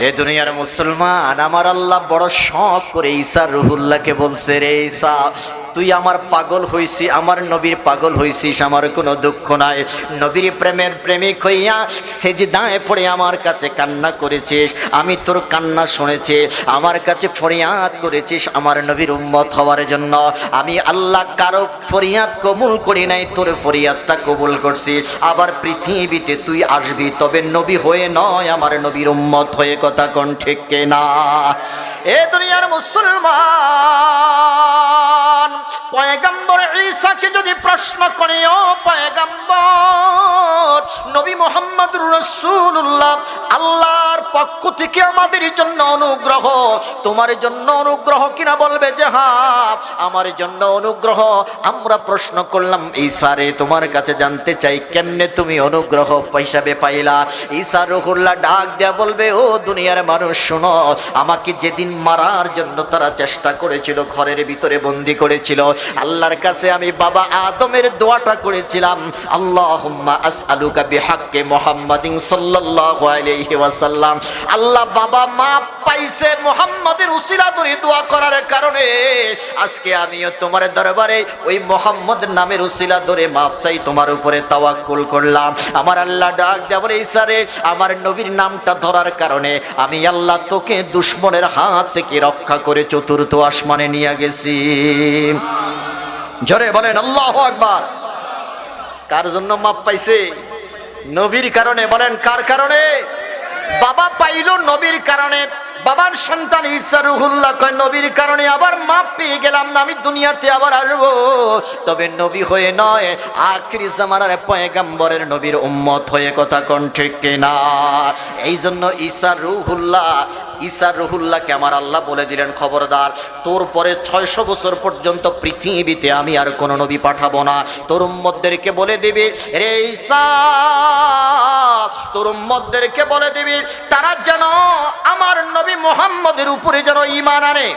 রে দুনিয়ার মুসলমান আমার আল্লাহ বড় শখ করে ঈসা রুহুল্লাহকে বলছে রে ঈসা তুই আমার পাগল হইছি, আমার নবীর পাগল হইছিস, আমার কোনো দুঃখ নাই। নবীর প্রেমের প্রেমিক হইয়া সেজদায় পড়ে আমার কাছে কান্না করেছিস, আমি তোর কান্না শুনেছি, আমার কাছে ফরিয়াদ করেছিস, আমার নবীর উম্মত হওয়ার জন্য। আমি আল্লাহ কারও ফরিয়াদ কবুল করি নাই, তোর ফরিয়াদটা কবুল করছি। আবার পৃথিবীতে তুই আসবি, তবে নবী হয়ে নয়, আমার নবীর উম্মত হয়ে কথা কোন ঠিক না এ দুনিয়ার মুসলমান! পয়গাম্বর ঈসাকে যদি প্রশ্ন করে ও পয়গাম্বর, নবী মোহাম্মদ রসুল্লাহ আল্লাহর পক্ষ থেকে আমাদের জন্য অনুগ্রহ। তোমার জন্য অনুগ্রহ কিনা বলবে যে হ্যাঁ আমার জন্য অনুগ্রহ। আমরা প্রশ্ন করলাম ঈসারে তোমার কাছে জানতে চাই, কেমনে তুমি অনুগ্রহ হিসাবে পাইলা? ঈসা রহুল্লাহ ডাক দেয়া বলবে, ও দুনিয়ার মানুষ, শোনো, আমাকে যেদিন মারার জন্য তারা চেষ্টা করেছিল, ঘরের ভিতরে বন্দি করেছিল। আল্লাহর কাছে আমি বাবা আদমের দোয়াটা করেছিলাম, আল্লাহুম্মা আসআলুকা সাল্লাল্লাহু আলাইহি ওয়াসাল্লাম। আল্লাহ বাবা মাপ পাইছে উসিলা ধরে দোয়া করার কারণে। আজকে আমিও তোমার দরবারে ওই মোহাম্মদ নামের উসিলা ধরে মাপ চাই, তোমার উপরে তাওয়াক্কুল করলাম। আমার আল্লাহ ডাক দেয়া বলে ইসারে আমার নবীর নামটা ধরার কারণে আমি আল্লাহ তোকে দুশ্মনের হাত থেকে রক্ষা করে চতুর্থ আসমানে নিয়ে গেছি। জোরে বলেন, আল্লাহ আকবার। কার জন্য মাপ পাইছে? নবীর কারণে বলেন, কার কারণে? বাবা পাইল নবীর কারণে। বাবার সন্তান ঈসা রুহুল্লাহ কয়, নবীর কারণে আবার মাপ পেয়ে গেলাম না, আমি দুনিয়াতে আবার আসব। তবে নবী হয়ে নয়, আখিরি জামানার পয়গাম্বরের নবীর উম্মত হয়ে কথা কোন ঠিক কিনা? এই জন্য ঈসা রুহুল্লাহ ঈসা রহুল্লাহকে আমার আল্লাহ বলে দিলেন, খবরদার, তোর পরে ছয়শো বছর পর্যন্ত পৃথিবীতে আমি আর কোনো নবী পাঠাবো না। তোর উম্মদদেরকে বলে দিবি, রে ঈসা, তোর উম্মদদেরকে বলে দিবি, তারা যেন আমার নবী মোহাম্মদের উপরে যেন ইমান আনে।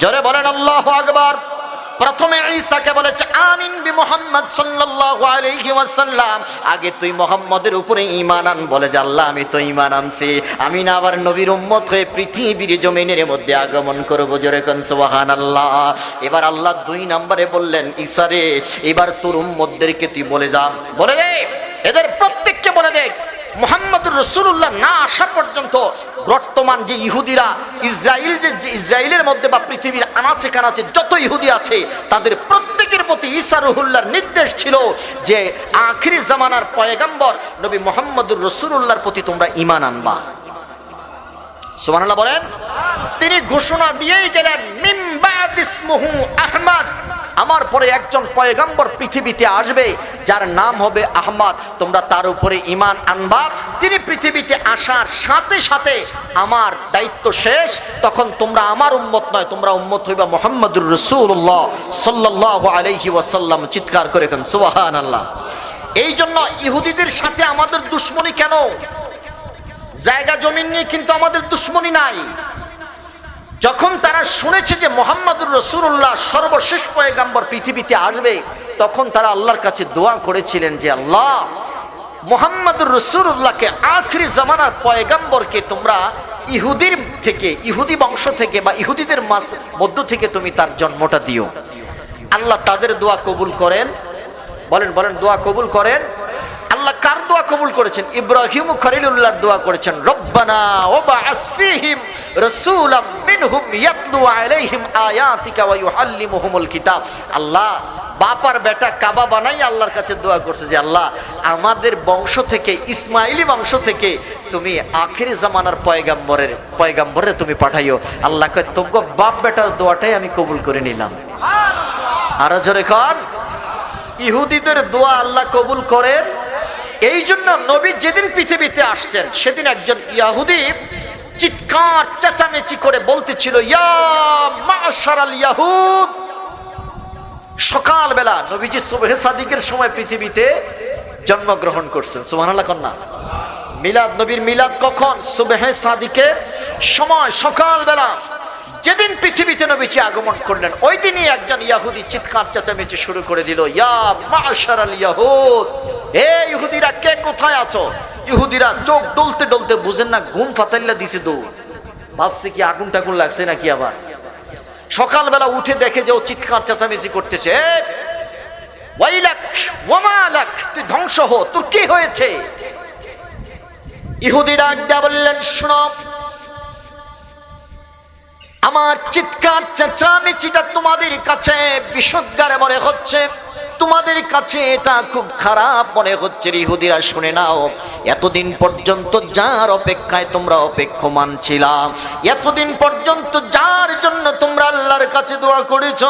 জোরে বলেন, আল্লাহ আকবার। প্রথমে ঈসাকে বলেছে, আমিন বি মোহাম্মদ সাল্লাল্লাহু আলাইহি ওয়াসাল্লাম। আগে তুই মোহাম্মদের উপরে ঈমান আন, বলে যে, আল্লাহ, আমি তো ঈমান আনছি। আমি না আবার নবীর উম্মত হয়ে পৃথিবীর জমিনের মধ্যে আগমন করব। জোরে কোন, সুবহানাল্লাহ। এবার আল্লাহ দুই নম্বরে বললেন ঈসারে এবার তোর উম্মতদেরকে তুই বলে যা। বলে দে, এদের প্রত্যেককে বলে দে। মোহাম্মদুর রসুল্লাহ না আসা পর্যন্ত বর্তমান যে ইহুদিরা ইসরায়েল যে ইসরায়েলের মধ্যে বা পৃথিবীর আনাচে কানাচে যত ইহুদি আছে, তাদের প্রত্যেকের প্রতি ঈসা রহুল্লার নির্দেশ ছিল যে আখিরি জামানার পয়গাম্বর নবী মোহাম্মদুর রসুল্লাহর প্রতি তোমরা ইমান আনবা। সুবহানাল্লাহ বলেন, তিনি ঘোষণা দিয়েই গেলেন বাদ ইসমুহু আহমদ। আমার পরে একজন পয়গাম্বর পৃথিবীতে আসবে, যার নাম হবে আহমদ। তোমরা তার উপরে ইমান আনবা। তিনি পৃথিবীতে আসার সাথে সাথে আমার দায়িত্ব শেষ। তখন তোমরা আমার উম্মত নয়, তোমরা উম্মত হইবা মোহাম্মদুর রসুল্লাহ সাল্লাহ আলাইহি ওয়াসাল্লাম। চিৎকার করে কেন? সুবাহান আল্লাহ এই জন্য ইহুদিদের সাথে আমাদের দুশ্মনী কেন? জায়গা জমিন নিয়ে কিন্তু আমাদের দুশ্মনী নাই। যখন তারা শুনেছে যে মোহাম্মদুর রসুল্লাহ সর্বশেষ পয়গাম্বর পৃথিবীতে আসবে, তখন তারা আল্লাহর কাছে দোয়া করেছিলেন যে, আল্লাহ, মোহাম্মদুর রসুল্লাহকে আখরি জামানার পয়গাম্বরকে তোমরা ইহুদির থেকে, ইহুদি বংশ থেকে বা ইহুদিদের মাস, মধ্য থেকে তুমি তার জন্মটা দিও। আল্লাহ তাদের দোয়া কবুল করেন। বলেন বলেন, দোয়া কবুল করেন। আল্লাহ কার দোয়া কবুল করেছেন? ইব্রাহিম খলিলুল্লাহর দোয়া করেছেন, রব্বানা ও বাসফিহিম রাসূলাম মিনহুম ইয়াতলু আলাইহিম আয়াতিকা ওয়া ইউআল্লিমুহুমুল কিতাব। আল্লাহ বাপার বেটা কাবা বানাই আল্লাহর কাছে দোয়া করছে যে, আল্লাহ, আমাদের বংশ থেকে, ইসমাইলি বংশ থেকে তুমি আখেরি জামানার পয়গাম্বরের, পয়গাম্বরে তুমি পাঠাইও। আল্লাহ কয় তোগ্য বাপ বেটার দোয়াটাই আমি কবুল করে নিলাম। আরও জোরে কর ইহুদিদের দোয়া আল্লাহ কবুল করেন এই জন্য নবী যেদিন পৃথিবীতে আসছেন, সেদিন একজন ইয়াহুদি চিৎকার, চেঁচামেচি করে বলতেছিল, ইয়া ইয়াহুদ! সকালবেলা নবীজি সুবহে সাদিকের সময় পৃথিবীতে জন্মগ্রহণ করছেন। সুবহানাল্লাহ, কন্যা। মিলাদ, নবীর মিলাদ কখন? সুবহে সাদিকের সময় সকালবেলা। যেদিন পৃথিবীতে নবীজি আগমন করলেন, ওই দিনই একজন ইয়াহুদি চিৎকার, চেঁচামেচি শুরু করে দিল, ইয়া মাশারাল ইয়াহুদ! হে ইহুদিরা কে কোথায় আছো? ইহুদিরা চোখ ডলতে ডলতে বুঝেন না ঘুম ফাতাইল্লা দিছে দৌড় ভাবছে কি আগুন টাগুন লাগছে নাকি আবার? সকালবেলা উঠে দেখে যে ও চিৎকার চেঁচামেচি করতেছে "এ, তুই ধ্বংস হো তোর কি হয়েছে? ইহুদিরা আজ্ঞা বললেন শোনো আমার চিৎকার, চেঁচামেচিটা তোমাদের কাছে বিশুদ্ধারে মনে হচ্ছে। তোমাদের কাছে এটা খুব খারাপ মনে হচ্ছে ইহুদিরা, শুনে নাও। এতদিন পর্যন্ত যার অপেক্ষায় তোমরা অপেক্ষমান ছিলাম এতদিন পর্যন্ত যার জন্য তোমরা আল্লাহর কাছে দোয়া করেছ।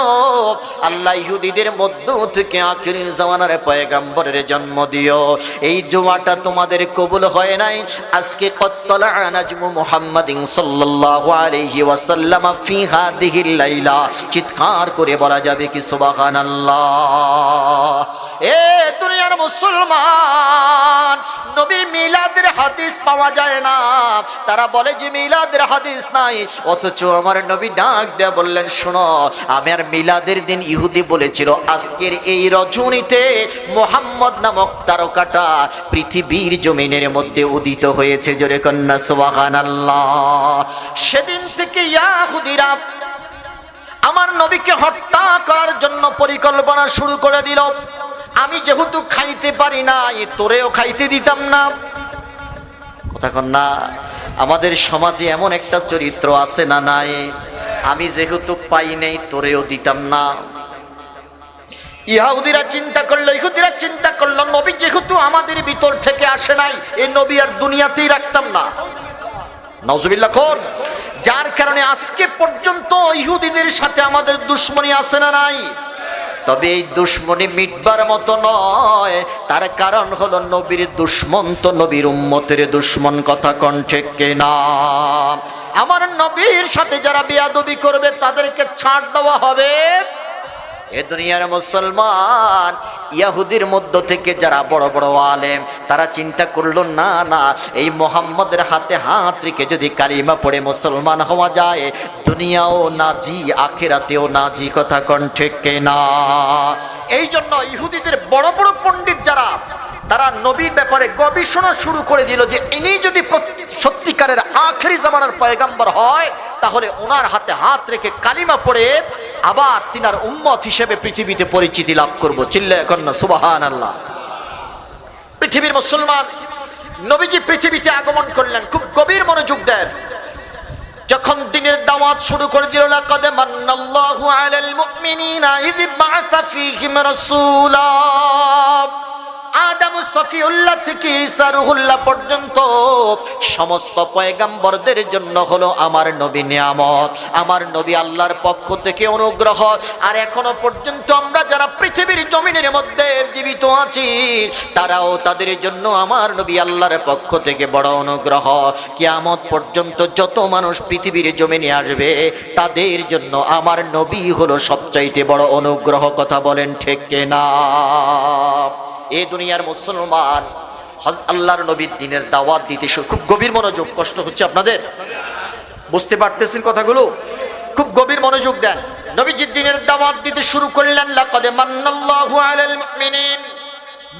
আল্লাহ ইহুদিদের মধ্য থেকে আখির জামানার পয়গাম্বরের জন্ম দিও। এই জুমাটা তোমাদের কবুল হয় নাই। আজকে কত্তলা নাজমু মুহাম্মাদিন সাল্লাল্লাহু আলাইহি ওয়াসাল্লাম ফি হাদিহিল লাইলা। চিৎকার করে বলা যাবে কি, সুবহানাল্লাহ। এ দুনিয়ার মুসলমান, নবীর মিলাদের হাদিস পাওয়া যায় না। তারা বলে যে, মিলাদের হাদিস নাই। অথচ আমার নবী ডাক দেয়া বললেন, শোনো আমার মিলাদের দিন ইহুদি বলেছিল, আজকের এই রজনীতে মোহাম্মদ নামক তারকাটা পৃথিবীর জমিনের মধ্যে উদিত হয়েছে। জোরে কন্যা সুবাহান সেদিন থেকে ইয়াহুদিরা আমার নবীকে হত্যা করার জন্য পরিকল্পনা শুরু করে দিল। আমি যেহেতু খাইতে পারি না এ তোরেও খাইতে দিতাম না। কথা না, আমাদের সমাজে এমন একটা চরিত্র আছে না নাই? আমি যেহেতু পাই নাই, তোরেও দিতাম না। ইহাউদিরা চিন্তা করল, ইহুদিরা চিন্তা করল, নবী যেহেতু আমাদের ভিতর থেকে আসে নাই এই নবী আর দুনিয়াতেই রাখতাম না। নজবিল্লা কোন? যার কারণে আজকে পর্যন্ত ইহুদিদের সাথে আমাদের দুশ্মনী আছে না নাই? তবে এই দুশ্মনী মিটবার মতো নয়। তার কারণ হলো নবীর দুশ্মন তো নবীর উম্মতের দুশ্মন, কথা কণ্ঠে কেনা? আমার নবীর সাথে যারা বিয়াদবি করবে, তাদেরকে ছাড় দেওয়া হবে। এ দুনিয়ার মুসলমান, ইয়াহুদির মধ্য থেকে যারা বড় বড় আলেম, তারা চিন্তা করল, না না, এই মোহাম্মদের হাতে হাত রেখে যদি কালিমা পড়ে মুসলমান হওয়া যায়, দুনিয়াও নাজি, আখেরাতেও নাজি কথা কণ্ঠে না এই জন্য ইহুদিদের বড় বড় পণ্ডিত যারা, তারা নবীর ব্যাপারে গবেষণা শুরু করে দিল যে ইনি যদি সত্যিকারের আখেরি জামানার পয়গাম্বর হয়, তাহলে ওনার হাতে হাত রেখে কালিমা পড়ে আবার তিনার উম্মত হিসেবে পৃথিবীতে পরিচিতি লাভ করব। চিল্লা এখন না সুবাহান আল্লাহ পৃথিবীর মুসলমান, নবীজি পৃথিবীতে আগমন করলেন, খুব গভীর মনোযোগ দেন। যখন দিনের দাওয়াত শুরু করে দিল, লাকাদ মান্নাল্লাহু আলাল মুমিনিনা ইয বা'সা ফীহিম রাসূলা। আদম সফিউল্লাহ থেকে ঈসা রুহুল্লাহ পর্যন্ত সমস্ত পয়গাম্বরদের জন্য হলো আমার নবী নিয়ামত, আমার নবী আল্লাহর পক্ষ থেকে অনুগ্রহ। আর এখনও পর্যন্ত আমরা যারা পৃথিবীর জমিনের মধ্যে জীবিত আছি, তারাও তাদের জন্য আমার নবী আল্লাহর পক্ষ থেকে বড় অনুগ্রহ। কিয়ামত পর্যন্ত যত মানুষ পৃথিবীর জমিনে আসবে, তাদের জন্য আমার নবী হলো সবচাইতে বড় অনুগ্রহ, কথা বলেন ঠিক না এ দুনিয়ার মুসলমান। আল্লাহর নবীর দিনের দাওয়াত দিতে খুব গভীর মনোযোগ, কষ্ট হচ্ছে আপনাদের? বুঝতে পারতেছেন কথাগুলো? খুব গভীর মনোযোগ দেন। নবীজির দিনের দাওয়াত দিতে শুরু করলেন, লাকাদ মান্নাল্লাহু আলাল মুমিনিন।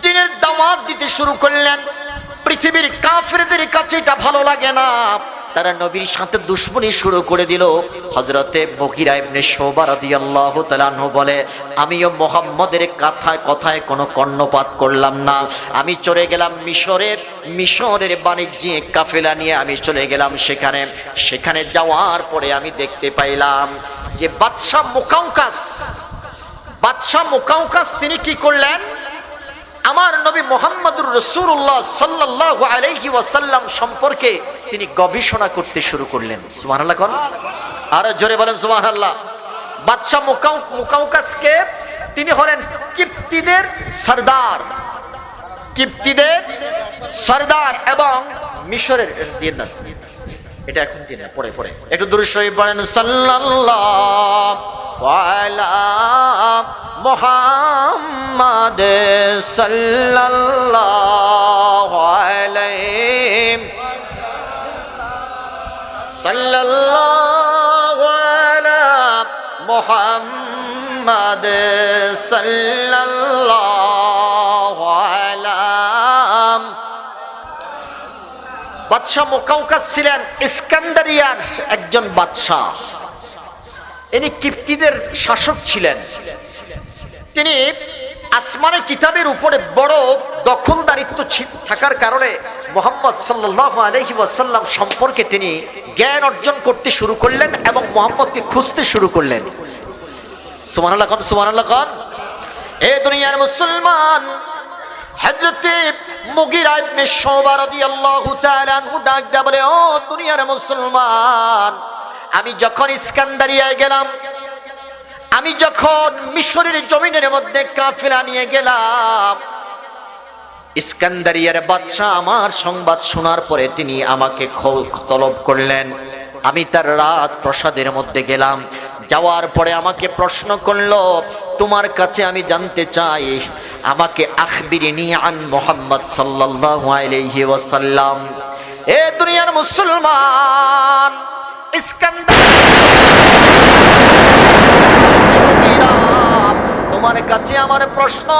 দিনের দাওয়াত দিতে শুরু করলেন, পৃথিবীর কাফেরদের কাছে এটা ভালো লাগে না। তারা নবীর সাথে দুশ্মনী শুরু করে দিল। হজরতে মকিরা ইবনে শোবা রাদিয়াল্লাহু তাআলা আনহু বলে, আমিও মোহাম্মদের কথায় কথায় কোনো কর্ণপাত করলাম না। আমি চলে গেলাম মিশরের মিশরের বাণিজ্যিক কাফেলা নিয়ে আমি চলে গেলাম সেখানে। সেখানে যাওয়ার পরে আমি দেখতে পাইলাম যে বাদশাহ মুকাউকাস বাদশাহ মুকাউকাস তিনি কি করলেন? আমার নবী মোহাম্মদুর রসুল্লাহ সাল্লাহ আলাইহি ওয়াসাল্লাম সম্পর্কে তিনি গবেষণা করতে শুরু করলেন। সুবহানাল্লাহ কোন। আর জোরে বলেন সুবহানাল্লাহ। বাদশাহ মুকাউ, মুকাউকাসকে তিনি হলেন কিপ্তিদের সর্দার। কিপ্তিদের সর্দার এবং মিশরের দিয়ে এটা এখন দেন পরে পরে একটু দূর শরীফ বলেন সাল্লাল্লাহু মুহাম্মাদ সাল্লাল্লাহু মুহাম্মাদ সাল্লাল্লাহু বাদশাহ মোকাউকাস ছিলেন ইস্কান্দারিয়ার একজন বাদশাহ। ইনি কিপ্তিদের শাসক ছিলেন। তিনি আসমানে কিতাবের উপরে বড় দখলদারিত্ব থাকার কারণে মোহাম্মদ সাল্লাহ আলহি ওয়াসাল্লাম সম্পর্কে তিনি জ্ঞান অর্জন করতে শুরু করলেন এবং মোহাম্মদকে খুঁজতে শুরু করলেন। সুমান আল্লাহ খান সুমান আল্লাহ খান এ দুনিয়ার মুসলমান হযরতে মুগিরা ইবনে শুবা রাদিয়াল্লাহু তাআলা আনহু ডাক দেয়া বলে, ও দুনিয়ার মুসলমান, আমি যখন ইস্কান্দারিয়ায় গেলাম, আমি যখন মিশরের জমিনের মধ্যে কাফেলা নিয়ে গেলাম, ইস্কান্দারিয়ার বাদশাহ আমার সংবাদ শোনার পরে তিনি আমাকে তলব করলেন। আমি তার রাত প্রসাদের মধ্যে গেলাম। যাওয়ার পরে আমাকে প্রশ্ন করল, তোমার কাছে আমি জানতে চাই আমাকে আখবিরিনি আন মোহাম্মদ সাল্লাল্লাহু আলাইহি ওয়াসাল্লাম। এ দুনিয়ার মুসলমান তোমার কাছে আমার প্রশ্ন,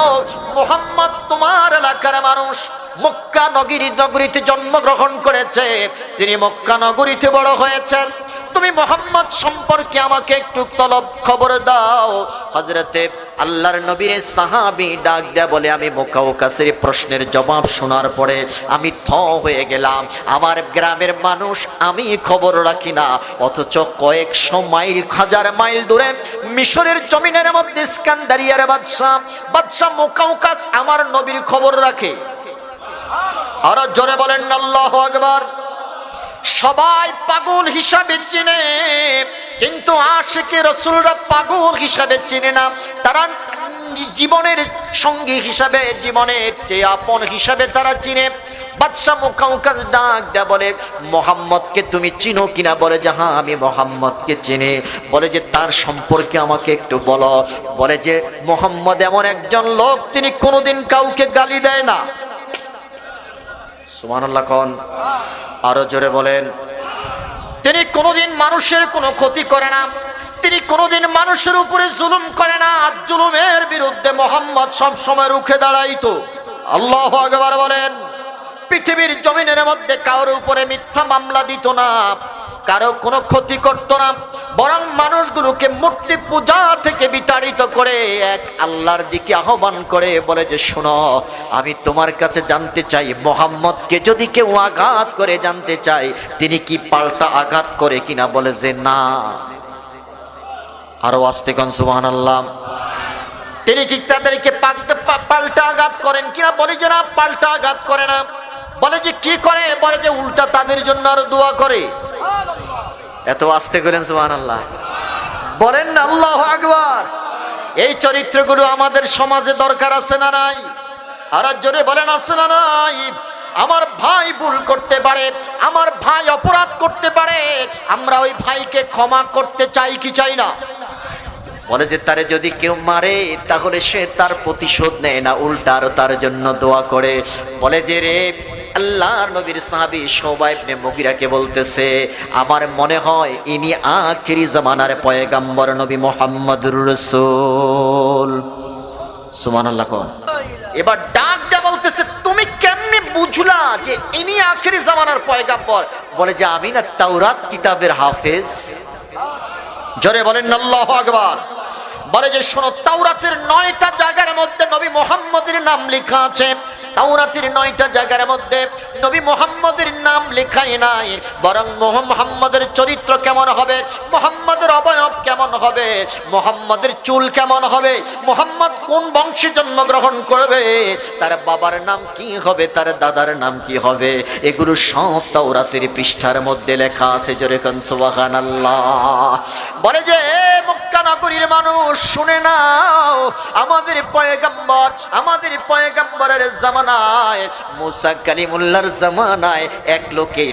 মোহাম্মদ তোমার এলাকার মানুষ মক্কা নগরী নগরীতে জন্মগ্রহণ করেছে, তিনি মক্কা নগরীতে বড় হয়েছেন। তুমি মোহাম্মদ সম্পর্কে আমাকে একটু তলব খবর দাও। হজরতে আল্লাহর নবীর সাহাবি ডাক দেয়া বলে, আমি মোকাও কাছের প্রশ্নের জবাব শোনার পরে আমি থ হয়ে গেলাম। আমার গ্রামের মানুষ আমি খবর রাখি না। অথচ কয়েকশো মাইল, হাজার মাইল দূরে মিশরের জমিনের মধ্যে ইস্কান্দারিয়ার বাদশাহ বাদশাহ মোকাউকাস আমার নবীর খবর রাখে। আরও জোরে বলেন, আল্লাহ আকবার। সবাই পাগল হিসাবে চিনে, কিন্তু আশেকে রসুলরা পাগল হিসাবে চিনে না। তারা জীবনের সঙ্গী হিসাবে, জীবনের যে আপন হিসাবে তারা চিনে। বাদশাহ মুখাউকাজ ডাক দেয়া বলে, মোহাম্মদকে তুমি চিনো কিনা? বলে যে হ্যাঁ আমি মোহাম্মদকে চিনি। বলে যে, তার সম্পর্কে আমাকে একটু বলো। বলে যে, মোহাম্মদ এমন একজন লোক, তিনি কোনোদিন কাউকে গালি দেয় না। সুমানুল্লাহ আরও জোরে বলেন। তিনি কোনোদিন মানুষের কোনো ক্ষতি করে না। তিনি কোনোদিন মানুষের উপরে জুলুম করে না। আর জুলুমের বিরুদ্ধে মোহাম্মদ সবসময় রুখে দাঁড়াইতো। আল্লাহ আকবার বলেন, পৃথিবীর জমিনের মধ্যে কারোর উপরে মিথ্যা মামলা দিত না। কারও কোনো ক্ষতি করত না, বরং মানুষগুলোকে মূর্তি পূজা থেকে বিতাড়িত করে এক আল্লাহর দিকে আহ্বান করে, বলে যে, শোনো, আমি তোমার কাছে জানতে চাই, মোহাম্মদকে যদি কেউ আঘাত করে জানতে চাই তিনি কি পাল্টা আঘাত করে কিনা? বলে যে, না। আরও আসতে কন সুবহান আল্লাহ তিনি কি তাদেরকে পাল্টা আঘাত করেন কিনা? বলে যে, না, পাল্টা আঘাত করে না। বলে যে, কি করে? বলে যে, উল্টা তাদের জন্য আরও দোয়া করে। এত আস্তে করেন সুবহান আল্লাহ বলেন না, আল্লাহ আকবার। এই চরিত্রগুলো আমাদের সমাজে দরকার আছে না নাই? আর জোরে বলেন, আছে না নাই? আমার ভাই ভুল করতে পারে, আমার ভাই অপরাধ করতে পারে, আমরা ওই ভাইকে ক্ষমা করতে চাই কি চাই না? বলে যে, তারে যদি কেউ মারে, তাহলে সে তার প্রতিশোধ নেয় না, উল্টা আরও তার জন্য দোয়া করে। বলে যে, রে আল্লাহ নবীর সাহাবি সবাইবনে মুগিরাকে বলতেছে, আমার মনে হয় ইনি আখিরি জামানার পয়গাম্বর নবী মোহাম্মদুর রসুল। সুমান আল্লাহ কোন। এবার ডাক বলতেছে, তুমি কেমনে বুঝলা যে ইনি আখিরি জামানার পয়গাম্বর? বলে যে, আমি না তাওরাত কিতাবের হাফেজ। জোরে বলেন, আল্লাহ আকবার। বলে যে শোনো, তাওরাতের নয়টা জায়গার মধ্যে নবী মোহাম্মদের নাম লেখা আছে। তাওরাতের নয়টা জায়গার মধ্যে নবী মোহাম্মদের নাম লেখাই নাই। বরং মোহ- মোহাম্মদের চরিত্র কেমন হবে? মোহাম্মদের অবয়ব কেমন হবে? মোহাম্মদের চুল কেমন হবে? মোহাম্মদ কোন বংশে জন্মগ্রহণ করবে? তার বাবার নাম কি হবে? তার দাদার নাম কি হবে? এগুলো সব তাওরাতের পৃষ্ঠার মধ্যে লেখা আছে। জোরে কন সুবহান আল্লাহ বলে যে, "এ মক্কা নগরীর মানুষ শুনে নাও, আমাদের পয়গাম্বর, আমাদের পয়গাম্বরের জামানায়, মুসা কালিমুল্লার জামানায় এক লোকে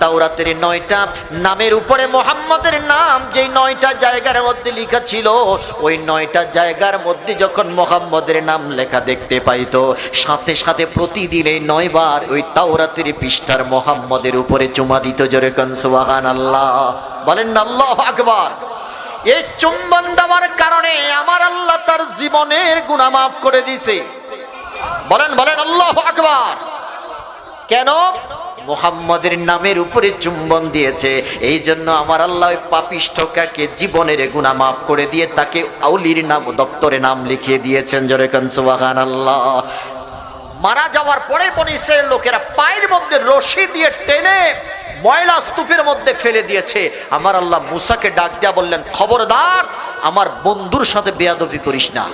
তাওরাতের নয়টা নামের উপরে মোহাম্মদের নাম, যেই নয়টা জায়গার মধ্যে লেখা ছিল, ওই নয়টা জায়গার মধ্যে যখন মোহাম্মদের নাম লেখা দেখতে পাইতো, সাথে সাথে প্রতিদিন এই নয়বার ওই তাওরাতের পৃষ্ঠার মোহাম্মদের উপরে চুমা দিত, জোরে কনসুবাহান আল্লাহ বলেন আল্লাহ আকবার। এই চুম্বন দেওয়ার কারণে আমার আল্লাহ তার জীবনের গুণা মাফ করে দিছে বলেন বলেন, আল্লাহ আকবার। কেন? মোহাম্মদের নামের উপরে চুম্বন দিয়েছে। এই জন্য আমার আল্লাহ পাপিষ্ঠকাকে জীবনের গুণা মাফ করে দিয়ে তাকে আউলির নাম, দপ্তরে নাম লিখিয়ে দিয়েছেন। জরেকান সুবাহান আল্লাহ মারা যাওয়ার পরে বনি ইসরায়েল লোকেরা পায়ের মধ্যে রশি দিয়ে টেনে ময়লা স্তূপের মধ্যে ফেলে দিয়েছে। আমার আল্লাহ মুসাকে ডাক দিয়া বললেন, খবরদার, আমার বন্ধুর সাথে বেয়াদবি করিস না।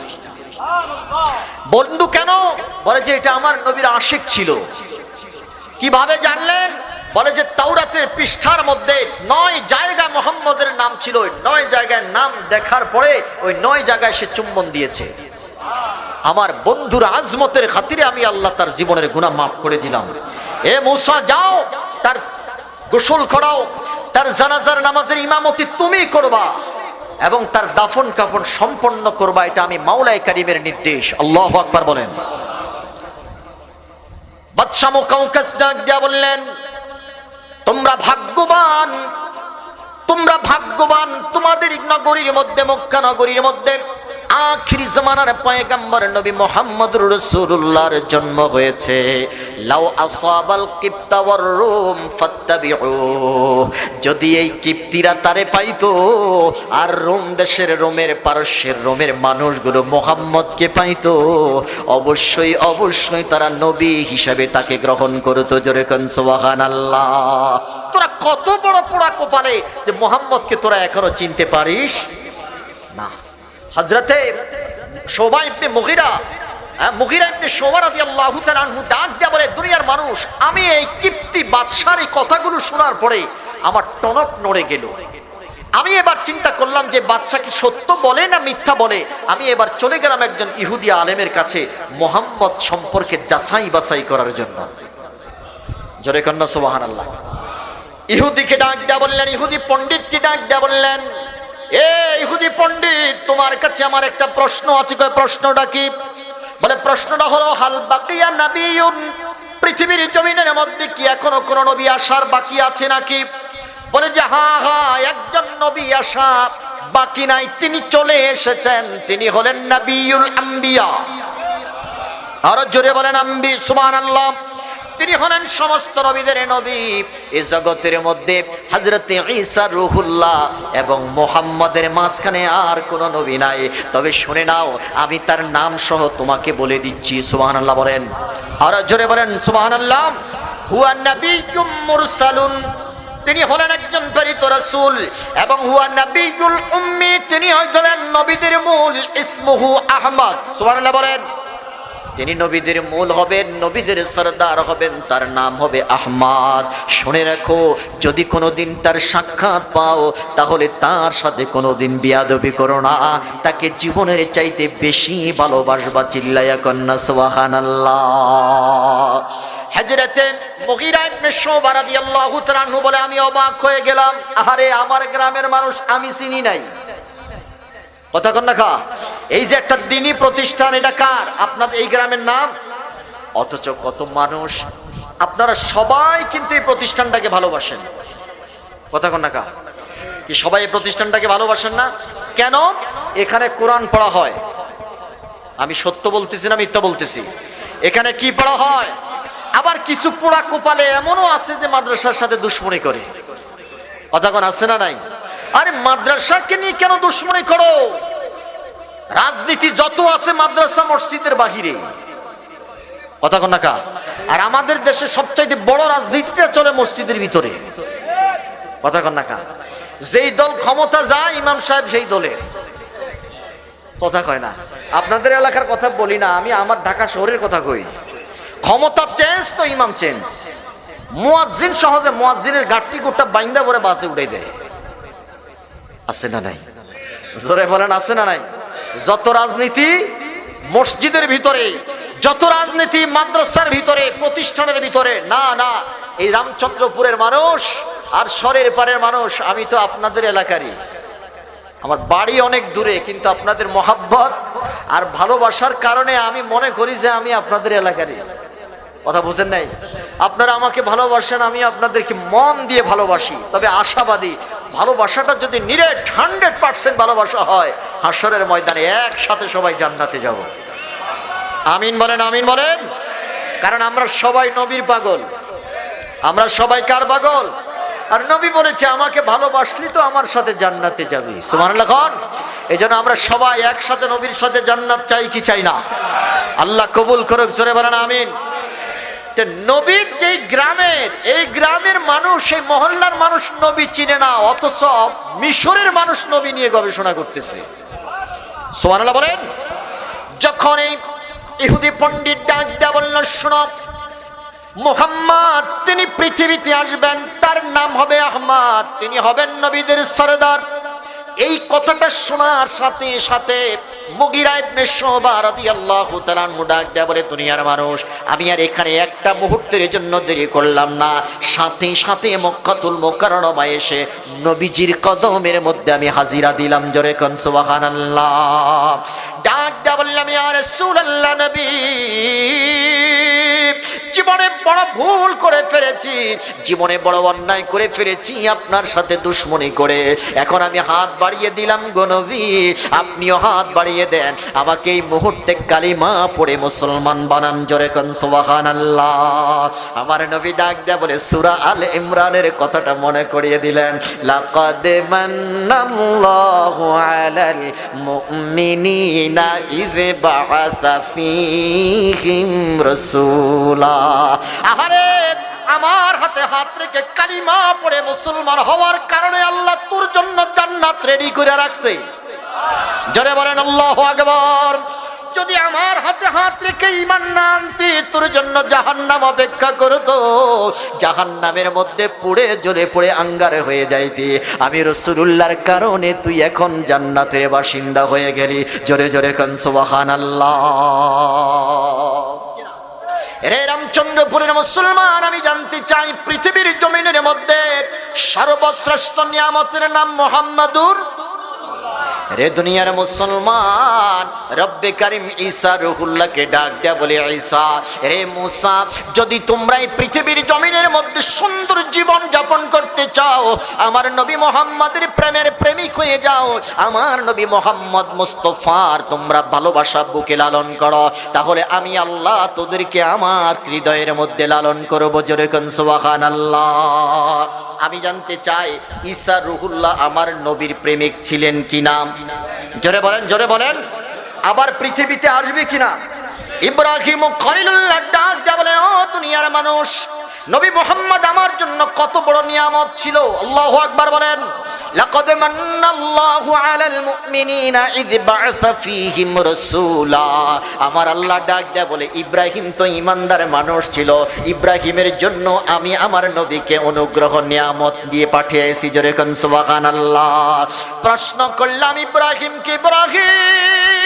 বন্ধু কেন? বলে যে, এটা আমার নবীর আশিক ছিল। কীভাবে জানলেন? বলে যে, তাওরাতের পৃষ্ঠার মধ্যে নয় জায়গা মোহাম্মদের নাম ছিল। নয় জায়গায় নাম দেখার পরে ওই নয় জায়গায় সে চুম্বন দিয়েছে। আমার বন্ধুর আজমতের খাতিরে আমি আল্লাহ তার জীবনের গুণা মাফ করে দিলাম। এ মুসা, যাও, তার গোসল করাও, তার জানাজার নামাজের ইমামতি তুমি করবা এবং তার দাফন কাফন সম্পন্ন করবা, এটা আমি মাওলাই কারিমের নির্দেশ। আল্লাহ আকবার বলেন। দিয়া বললেন, তোমরা ভাগ্যবান তোমরা ভাগ্যবান তোমাদের নগরীর মধ্যে, মক্কা নগরীর মধ্যে আখির জামানার পয়গাম্বর নবী মোহাম্মদ রসুল্লাহর জন্ম হয়েছে। লাউ আসাবাল কিপ্তা ওয়ার রোম ফাত্তাবিউ। যদি এই কিপ্তিরা তারে পাইতো, আর রোম দেশের রোমের পারস্যের রোমের মানুষগুলো মোহাম্মদকে পাইতো, অবশ্যই অবশ্যই তারা নবী হিসাবে তাকে গ্রহণ করতো। জোরে কন, সুবহানাল্লাহ। তোরা কত বড় পোড়া কপালে যে মোহাম্মদকে তোরা এখনও চিনতে পারিস? না। হজরতে শোভা ইবনে মুগিরা হ্যাঁ, মুগিরা ইবনে শোভা রাদিয়াল্লাহু তাআলা আনহু ডাক দেয়া বলে দুনিয়ার মানুষ আমি এই কিপ্তি বাদশার এই কথাগুলো শোনার পরে আমার টনক নড়ে গেল। আমি এবার চিন্তা করলাম যে বাদশা কি সত্য বলে না মিথ্যা বলে? আমি এবার চলে গেলাম একজন ইহুদি আলেমের কাছে মোহাম্মদ সম্পর্কে যাচাই বাছাই করার জন্য। জোরে কন্যা সুবাহান আল্লাহ ইহুদিকে ডাক দেয়া বললেন ইহুদি পণ্ডিতকে ডাক দেয়া বললেন এ ইহুদি পণ্ডিত তোমার কাছে আমার একটা প্রশ্ন আছে, কয় প্রশ্নটা কি? বলে, প্রশ্নটা হলো, হাল বাকিয়া নাবিয়ুন? পৃথিবীর জমিনের মধ্যে কি এখনও কোনো নবী আসার বাকি আছে নাকি? বলে যে, হা হা, একজন নবী আসা বাকি নাই, তিনি চলে এসেছেন, তিনি হলেন নাবিউল আম্বিয়া। আরও জোরে বলেন, আম্বি সুমান সুবহানাল্লাহ। তিনি হলেন সমস্ত নবীদের নবী। এই জগতের মধ্যে হজরত ঈসা রুহুল্লাহ এবং মোহাম্মদের মাঝখানে আর কোনো নবী নাই। তবে শুনে নাও, আমি তার নাম সহ তোমাকে বলে দিচ্ছি, সুবহানাল্লাহ বলেন। আর জোরে বলেন, সুবহানাল্লাহ। হুয়া নাবিয়্যুম মুরসালুন। তিনি হলেন একজন প্রেরিত রাসূল এবং হুয়া নাবিয়ুল উম্মি। তিনি হলেন নবীদের মূল, ইসমুহু আহমদ। সুবহানাল্লাহ বলেন। তিনি নবীদের মূল হবেন, নবীদের সরদার হবেন, তার নাম হবে আহমাদ। শুনে রাখো, যদি কোনোদিন তার সাক্ষাৎ পাও, তাহলে তার সাথে কোনোদিন বিয়াদবি করো না। তাকে জীবনের চাইতে বেশি ভালোবাসবা চিল্লাইয়া কন্যা সোহান বলে, আমি অবাক হয়ে গেলাম। আহারে, আমার গ্রামের মানুষ আমি চিনি নাই। কথা এই যে একটা দিনই প্রতিষ্ঠান, এটা কার? আপনার এই গ্রামের নাম? অথচ কত মানুষ, আপনারা সবাই কিন্তু এই প্রতিষ্ঠানটাকে ভালোবাসেন। কথা কন না কি সবাই এই প্রতিষ্ঠানটাকে ভালোবাসেন না? কেন? এখানে কোরআন পড়া হয়। আমি সত্য বলতেছি না মিথ্যা বলতেছি। এখানে কি পড়া হয়? আবার কিছু পোড়া কোপালে এমনও আছে যে মাদ্রাসার সাথে দুশ্মনী করে। কথা কোন, আছে না নাই? আরে মাদ্রাসাকে নিয়ে কেন দুশ্মনী করো? রাজনীতি যত আছে মাদ্রাসা, মসজিদের বাহিরে। কথা কন না কা? আর আমাদের দেশে সবচাইতে বড় রাজনীতিটা চলে মসজিদের ভিতরে। কথা কন না কা? যেই দল ক্ষমতা যায়, ইমাম সাহেব সেই দলে। কথা কয় না? আপনাদের এলাকার কথা বলি না, আমি আমার ঢাকা শহরের কথা কই। ক্ষমতা চেঞ্জ তো ইমাম চেঞ্জ। মুয়াজ্জিন সহজে মুয়াজ্জিনের গাঠটি গোটা বাইন্দা পরে বাসে উঠে দেয়। আছে না নাই? জোরে বলেন, আছে না নাই? যত রাজনীতি মসজিদের ভিতরে, যত রাজনীতি মাদ্রাসার ভিতরে, প্রতিষ্ঠানের ভিতরে, না না, এই রামচন্দ্রপুরের মানুষ আর সরের পারের মানুষ, আমি তো আপনাদের এলাকারই। আমার বাড়ি অনেক দূরে, কিন্তু আপনাদের মহাব্বত আর ভালোবাসার কারণে আমি মনে করি যে আমি আপনাদের এলাকারই। কথা বুঝেন নাই? আপনারা আমাকে ভালোবাসেন, আমি আপনাদেরকে মন দিয়ে ভালোবাসি। তবে আশাবাদী, ভালোবাসাটা যদি নিরেট, হান্ড্রেড পার্সেন্ট ভালোবাসা হয়, হাসরের ময়দানে একসাথে সবাই জান্নাতে যাব। আমিন বলেন আমিন বলেন। কারণ আমরা সবাই নবীর পাগল। আমরা সবাই কার পাগল? আর নবী বলেছে, আমাকে ভালোবাসলি তো আমার সাথে জান্নাতে যাবি। সুবহানাল্লাহ খান এই জন্য আমরা সবাই একসাথে নবীর সাথে জান্নাত চাই কি চাই না? আল্লাহ কবুল করুক, জোরে বলেন, আমিন। নবীর যেই গ্রামের, এই গ্রামের মানুষ এই মহল্লার মানুষ নবী চিনে না, অথচ মিশরের মানুষ নবী নিয়ে গবেষণা করতেছে। সোমানাল্লাহ বলেন, যখন এই ইহুদি পণ্ডিত ডাক দেয়া বলল, শোনো, মোহাম্মদ, তিনি পৃথিবীতে আসবেন, তার নাম হবে আহমদ, তিনি হবেন নবীদের সরদার। এই কথাটা শোনার সাথে সাথে মুগিরা বলে, দুনিয়ার মানুষ, আমি আর এখানে একটা মুহূর্তের জন্য দেরি করলাম না। নবীজির কদমের মধ্যে আমি হাজিরা দিলাম, জোরে কোন ডাক দেয়া বললাম ইয়া রাসূলুল্লাহ নবী, জীবনে বড় ভুল করে ফেলেছি, জীবনে বড় অন্যায় করে ফেলেছি, আপনার সাথে দুশ্মনী করে। এখন আমি হাত বাড়িয়ে দিলাম গনবী আপনিও হাত বাড়িয়ে দেন। আমাকে এই মুহূর্তে কালিমা পড়ে মুসলমান বানান জোরে কন সুবাহান আল্লাহ আমার নবী ডাক দেয়া বলে সুরা আল ইমরানের কথাটা মনে করিয়ে দিলেন। লাকাদ মান্নাল্লাহু আলাল মুমিনিনা ইয বাআসা ফীহিম রাসূলা আমার হাতে হাত রেখে কালিমা পড়ে মুসলমান হওয়ার কারণে আল্লাহ তোর জন্য জান্নাত রেডি করে রাখছে। জোরে বলেন আল্লাহ আকবার। যদি আমার হাতে হাত রেখে ইমান না আনতি, তোর জন্য জাহান্নাম অপেক্ষা করতো। জাহান্নামের মধ্যে পুড়ে জ্বলে পড়ে আঙ্গারে হয়ে যাইতি। আমি রসুলুল্লাহর কারণে তুই এখন জান্নাতের বাসিন্দা হয়ে গেলি। জোরে জোরে কন, সুবহানাল্লাহ। রে রামচন্দ্রপুরের মুসলমান, আমি জানতে চাই পৃথিবীর জমিনের মধ্যে সর্বশ্রেষ্ঠ নিয়ামতের নাম মোহাম্মদুর রে দুনিয়ার মুসলমান, রব্বে কারিম ঈসা রুহুল্লাহকে ডাক দেয়া বলে, ঈসা, রে মুসা, যদি তোমরা এই পৃথিবীর জমিনের মধ্যে সুন্দর জীবন যাপন করতে চাও, আমার নবী মোহাম্মদের প্রেমের প্রেমিক হয়ে যাও, আমার নবী মোহাম্মদ মুস্তফার তোমরা ভালোবাসা বুকে লালন করো, তাহলে আমি আল্লাহ তোদেরকে আমার হৃদয়ের মধ্যে লালন করব জোরে কনসুবাহান আল্লাহ আমি জানতে চাই, ঈসা রুহুল্লাহ আমার নবীর প্রেমিক ছিলেন কি নাম জোরে বলেন জোরে বলেন। আবার পৃথিবীতে আসবে কিনা? ইব্রাহিম ও খলিলুল্লাহ ডাক বলে ও দুনিয়ার মানুষ নবী মোহাম্মদ আমার জন্য কত বড় নিয়ামত ছিল। আল্লাহ আকবার বলেন, লাকাদ মান্নাল্লাহু আলাল মুমিনিনা ইয বা'আসা ফীহিম রাসূলা। আমার আল্লাহ ডাক দেয়া বলে, ইব্রাহিম তো ইমানদার মানুষ ছিল। ইব্রাহিমের জন্য আমি আমার নবীকে অনুগ্রহ নিয়ামত দিয়ে পাঠিয়েছি। জোরে কোন সুবহানাল্লাহ। প্রশ্ন করলাম ইব্রাহিমকে ইব্রাহিম?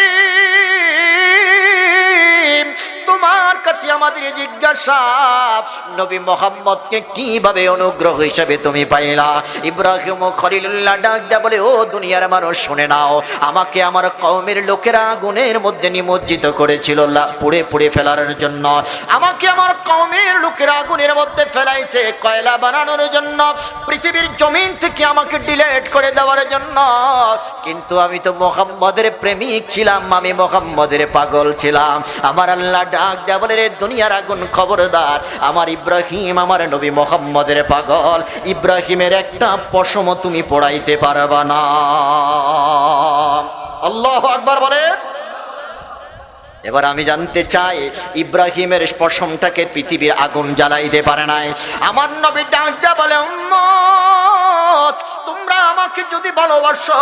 তোমার কাছে আমাদের জিজ্ঞাসা, নবী মোহাম্মদকে কীভাবে অনুগ্রহ হিসেবে তুমি পাইলা? ইব্রাহিম খলিলুল্লাহ ডাক দেয়া বলে, ও দুনিয়ার মানুষ, শুনে নাও, আমাকে আমার কওমের লোকেরা আগুনের মধ্যে নিমজ্জিত করেছিল পুড়ে পুড়ে ফেলার জন্য। আমাকে আমার কওমের লোকেরা আগুনের মধ্যে ফেলাইছে, কয়লা বানানোর জন্য, পৃথিবীর জমিন থেকে আমাকে ডিলেট করে দেওয়ার জন্য। কিন্তু আমি তো মোহাম্মদের প্রেমিক ছিলাম, আমি মোহাম্মদের পাগল ছিলাম। আমার আল্লাহ ডাক দেয়া বলে রে দুনিয়ার আগুন খবরদার। আমার ইব্রাহিম, আমার নবী মোহাম্মদের পাগল। ইব্রাহিমের একটা পশম তুমি পড়াইতে পারবা না। আল্লাহ আকবার বলে এবার আমি জানতে চাই, ইব্রাহিমের পশমটাকে পৃথিবীর আগুন জ্বালাইতে পারে নাই। আমার নবী ডাক দেয়া বলে তোমরা আমাকে যদি ভালোবাসো,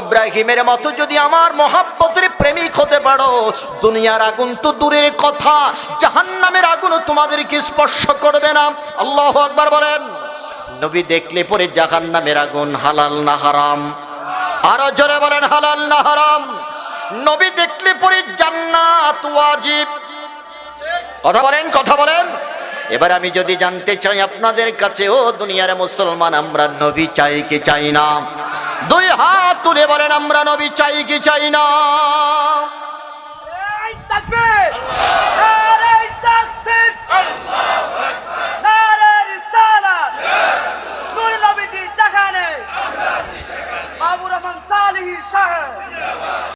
ইব্রাহিমের মতো যদি আমার মহাব্বতের প্রেমিক হতে পারো, দুনিয়ার আগুন তো দূরের কথা, জাহান্নামের আগুনও তোমাদেরকে স্পর্শ করবে না। আল্লাহ আকবার বলেন। নবী দেখলে পরে জাহান্নামের আগুন হালাল না হারাম। আরও জোরে বলেন, হালাল না হারাম। নবী দেখলে পরে জান্নাত ওয়াজিব। কথা বলেন কথা বলেন। এবার আমি যদি জানতে চাই আপনাদের কাছে, ও দুনিয়ার মুসলমান, আমরা নবী চাই কি চাই না? দুই হাত তুলে বলেন, আমরা নবী চাই কি চাই না? এই তাকবীর এই তাকবীর। আল্লাহু আকবার